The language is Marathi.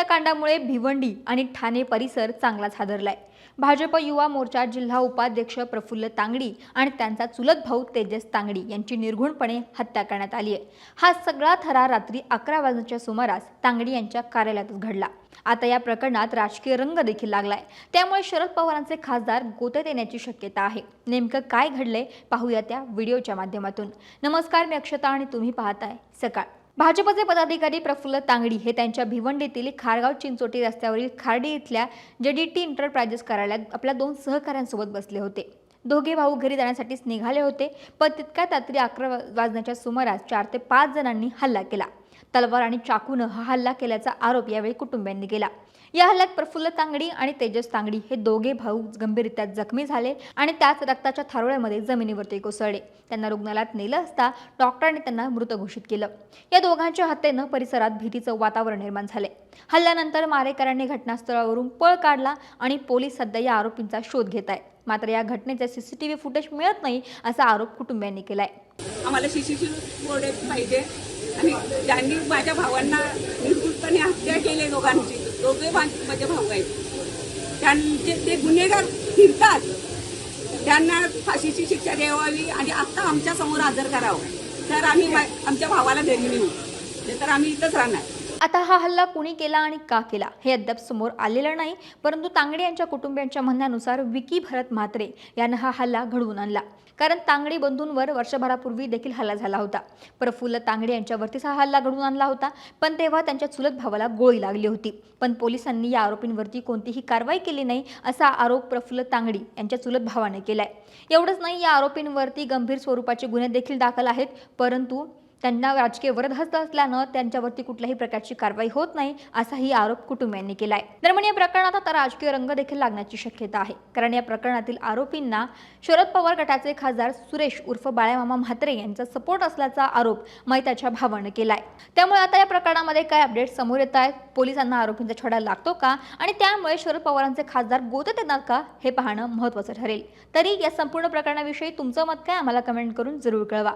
हत्याकांडामुळे भिवंडी आणि ठाणे परिसर चांगलाच हादरलाय. भाजप युवा मोर्चा जिल्हा उपाध्यक्ष प्रफुल्ल तांगडी आणि त्यांचा चुलत भाऊ तेजस तांगडी यांची निर्घुणपणे हत्या करण्यात आली आहे. हा सगळा थरा रात्री अकरा वाजण्याच्या सुमारास तांगडी यांच्या कार्यालयातच घडला. आता या प्रकरणात राजकीय रंग देखील लागलाय. त्यामुळे शरद पवारांचे खासदार गोत्यात येण्याची शक्यता आहे. नेमकं काय घडलंय पाहूया त्या व्हिडिओच्या माध्यमातून. नमस्कार मी अक्षता आणि तुम्ही पाहताय सकाळ. भाजपचे पदाधिकारी प्रफुल्ल तांगडी हे त्यांच्या भिवंडीतील खारगाव चिंचोटी रस्त्यावरील खार्डी इथल्या जेडीटी एंटरप्राइजेस कार्यालयात आपल्या दोन सहकाऱ्यांसोबत बसले होते. दोघे भाऊ घरी जाण्यासाठीच निघाले होते पण तितक्यात रात्री अकरा वाजण्याच्या सुमारास चार ते पाच जणांनी हल्ला केला. तलवार आणि चाकूनं हा हल्ला केल्याचा आरोप यावेळी कुटुंबियांनी केला. या हल्ल्यात प्रफुल्ल तांगडी आणि तेजस तांगडी हे दोघे भाऊ गंभीररित्या जखमी झाले आणि त्याच रक्ताच्या थारोळ्यामध्ये जमिनीवरती कोसळले. त्यांना रुग्णालयात नेलं असता डॉक्टरांनी त्यांना मृत घोषित केलं. या दोघांच्या हत्येनं परिसरात भीतीचं वातावरण निर्माण झाले. हल्ल्यानंतर मारेकऱ्यांनी घटनास्थळावरून पळ काढला आणि पोलीस सध्या या आरोपींचा शोध घेत आहेत. मात्र या घटनेचे सीसीटीव्ही फुटेज मिळत नाही असा आरोप कुटुंबियांनी केलाय. आम्हाला शिशीची पाहिजे. आणि ज्यांनी माझ्या भावांना निर्भूतपणे हत्या केली दोघांची. दोघे माझे भाऊ आहेत त्यांचे ते गुन्हेगार फिरतात. त्यांना फाशीची शिक्षा द्यावी आणि आत्ता आमच्यासमोर हजर करावं. तर आम्ही आमच्या भावाला घरी नेऊ. नाही तर आम्ही इथंच राहणार. आता हा हल्ला कुणी केला आणि का केला हे अद्याप समोर आलेलं नाही परंतु तांगडे यांच्या कुटुंबियांच्या म्हणण्यानुसार विकी भरत म्हात्रे यानं हा हल्ला घडवून आणला. कारण तांगडी बंधूंवर वर्षभरापूर्वी देखील हल्ला झाला होता. प्रफुल्ल तांगडे यांच्यावरतीच हा हल्ला घडवून आणला होता पण तेव्हा त्यांच्या चुलत भावाला गोळी लागली होती. पण पोलिसांनी या आरोपींवरती कोणतीही कारवाई केली नाही असा आरोप प्रफुल्ल तांगडी यांच्या चुलत भावाने केलाय. एवढंच नाही या आरोपींवरती गंभीर स्वरूपाचे गुन्हे देखील दाखल आहेत परंतु त्यांना राजकीय वरदहस्त असल्यानं त्यांच्यावरती कुठल्याही प्रकारची कारवाई होत नाही असाही आरोप कुटुंबियांनी केलाय. दरम्यान या प्रकरणात आता राजकीय रंग देखील लागण्याची शक्यता आहे. कारण या प्रकरणातील आरोपींना शरद पवार गटाचे खासदार सुरेश उर्फ बाळ्यामामा म्हात्रे यांचा सपोर्ट असल्याचा आरोप मैताच्या भावानं केलाय. त्यामुळे आता या प्रकरणामध्ये काय अपडेट समोर येत आहेत? पोलिसांना आरोपींचा छडा लागतो का? आणि त्यामुळे शरद पवारांचे खासदार गोदत येणार का? हे पाहणं महत्त्वाचं ठरेल. तरी या संपूर्ण प्रकरणाविषयी तुमचं मत काय? आम्हाला कमेंट करून जरूर कळवा.